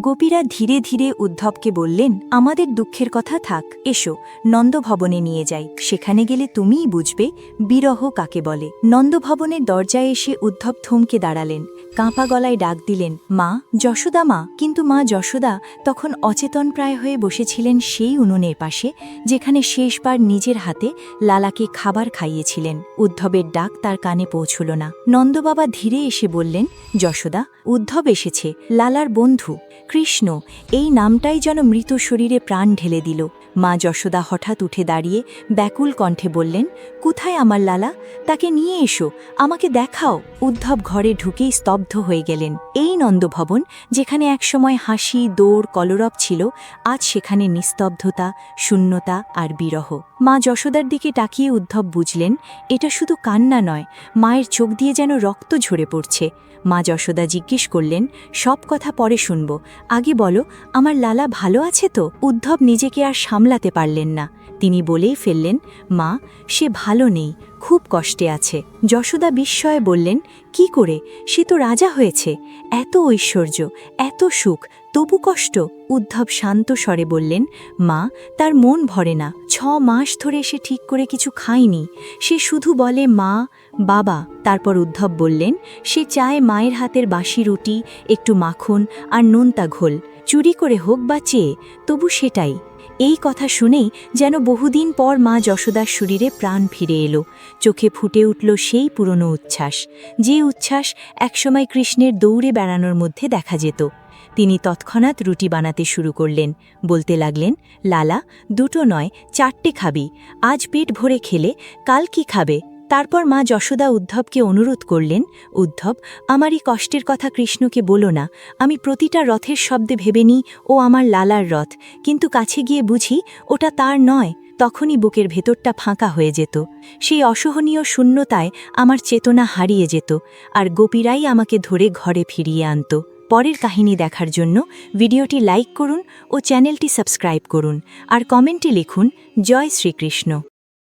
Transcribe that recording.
গোপীরা ধীরে ধীরে উদ্ধবকে বললেন, আমাদের দুঃখের কথা থাক, এসো, নন্দভবনে নিয়ে যাই। সেখানে গেলে তুমিই বুঝবে, বিরহ কাকে বলে। নন্দভবনের দরজায় এসে উদ্ধব থমকে দাঁড়ালেন। কাঁপা গলায় ডাক দিলেন, মা, যশোদা মা। কিন্তু মা যশোদা তখন অচেতন প্রায় হয়ে বসেছিলেন সেই উনুনের পাশে, যেখানে শেষবার নিজের হাতে লালাকে খাবার খাইয়েছিলেন। উদ্ধবের ডাক তার কানে পৌঁছল না। নন্দবাবা ধীরে এসে বললেন, যশোদা, উদ্ধব এসেছে, লালার বন্ধু, কৃষ্ণ, এই নামটাই যেন মৃত শরীরে প্রাণ ঢেলে দিল। মা যশোদা হঠাৎ উঠে দাঁড়িয়ে ব্যাকুল কণ্ঠে বললেন, কোথায় আমার লালা? তাকে নিয়ে এসো, আমাকে দেখাও। উদ্ধব ঘরে ঢুকেই স্তব্ধ হয়ে গেলেন। এই নন্দভবন, যেখানে একসময় হাসি, দৌড়, কলরব ছিল, আজ সেখানে নিস্তব্ধতা, শূন্যতা আর বিরহ। মা যশোদার দিকে তাকিয়ে উদ্ধব বুঝলেন, এটা শুধু কান্না নয়, মায়ের চোখ দিয়ে যেন রক্ত ঝরে পড়ছে। মা যশোদা জিজ্ঞেস করলেন, সব কথা পরে শুনব। আগে বলো, আমার লালা ভালো আছে তো? উদ্ধব নিজেকে আর সামলাতে পারলেন না। তিনি বলেই ফেললেন, মা, সে ভালো নেই, খুব কষ্টে আছে। যশোদা বিস্ময়ে বললেন, কি করে? সে তো রাজা হয়েছে। এত ঐশ্বর্য, এত সুখ তবু কষ্ট, উদ্ধব শান্ত স্বরে বললেন, মা, তার মন ভরে না। ছ মাস ধরে সে ঠিক করে কিছু খায়নি। সে শুধু বলে, মা, বাবা। তারপর উদ্ধব বললেন, সে চায় মায়ের হাতের বাসি রুটি, একটু মাখন আর নোনতা ঘোল। চুরি করে হোক বা চেয়ে, তবু সেটাই। এই কথা শুনেই যেন বহুদিন পর মা যশোদার শরীরে প্রাণ ফিরে এলো। চোখে ফুটে উঠল সেই পুরনো উচ্ছ্বাস। যে উচ্ছ্বাস একসময় কৃষ্ণের দৌড়ে বেড়ানোর মধ্যে দেখা যেত। তিনি তৎক্ষণাৎ রুটি বানাতে শুরু করলেন। বলতে লাগলেন, লালা, দুটো নয়, চারটে খাবি। আজ পেট ভরে খেলে, কাল কি খাবে? তারপর মা যশোদা উদ্ধবকে অনুরোধ করলেন, উদ্ধব আমার এই কষ্টের কথা কৃষ্ণকে বলো না। আমি প্রতিটা রথের শব্দে ভেবে নিই, ও আমার লালার রথ। কিন্তু কাছে গিয়ে বুঝি, ওটা তার নয়। তখনই বুকের ভেতরটা ফাঁকা হয়ে যেত। সেই অসহনীয় শূন্যতায় আমার চেতনা হারিয়ে যেত, আর গোপীরাই আমাকে ধরে ঘরে ফিরিয়ে আনত। পরের কাহিনী দেখার জন্য ভিডিওটি লাইক করুন ও চ্যানেলটি সাবস্ক্রাইব করুন আর কমেন্টে লিখুন, জয় শ্রীকৃষ্ণ।